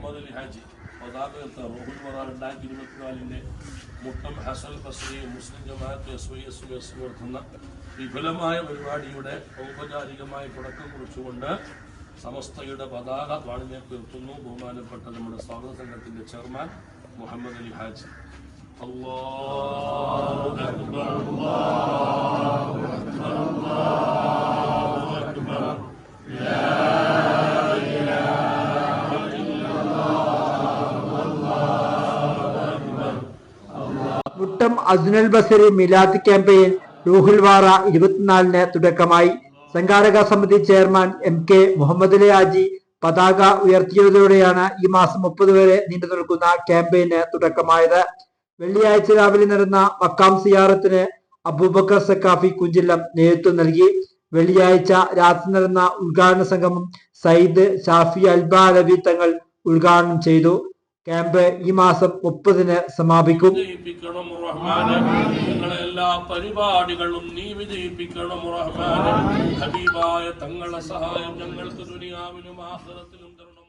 മുഹമ്മദ് അലി ഹാജി പതാകത്തെ റോഹുൽ മറ രണ്ടായിരത്തി ഇരുപത്തിനാലിന്റെ മുട്ടം ഹസൽ ബസ്രി മുസ്ലിം ജമാഅത്ത് എസ് വൈ എസ് എസ് നടത്തുന്ന വിപുലമായ പരിപാടിയുടെ ഔപചാരികമായ തുടക്കം കുറിച്ചുകൊണ്ട് സമസ്തയുടെ പതാക വാണിജ്യക്ക് ഉയർത്തുന്നു ബഹുമാനപ്പെട്ട നമ്മുടെ സ്വാഗത സംഘത്തിന്റെ ചെയർമാൻ മുഹമ്മദ് അലി ഹാജി. അല്ലാഹു മുട്ടം അസുനൽ ബസരി മിലാദ് ക്യാമ്പയിൻ റൂഹുൽ വാറ ഇരുപത്തിനാലിന് തുടക്കമായി. സംഘാടക സമിതി ചെയർമാൻ എം കെ മുഹമ്മദ് ലാജി പതാക ഉയർത്തിയതോടെയാണ് ഈ മാസം മുപ്പത് വരെ നീണ്ടു നിൽക്കുന്ന ക്യാമ്പയിന് തുടക്കമായത്. വെള്ളിയാഴ്ച രാവിലെ നടന്ന മക്കാം സിയാറത്തിന് അബൂബക്കർ സക്കാഫി കുഞ്ചില്ലം നേതൃത്വം നൽകി. വെള്ളിയാഴ്ച രാത്രി നടന്ന ഉദ്ഘാടന സംഗമം സയ്യിദ് ഷാഫി അൽബ അലവി തങ്ങൾ ഉദ്ഘാടനം ചെയ്തു. ക്യാമ്പ് ഈ മാസം മുപ്പതിന് സമാപിക്കും. എല്ലാ പരിപാടികളും നീ വിജയിപ്പിക്കണം റഹ്മാനെ ഹബീബായ തങ്ങളെ സഹായം ഞങ്ങൾക്ക് ദുനിയാവിലും ആഖിറത്തിലും തരണം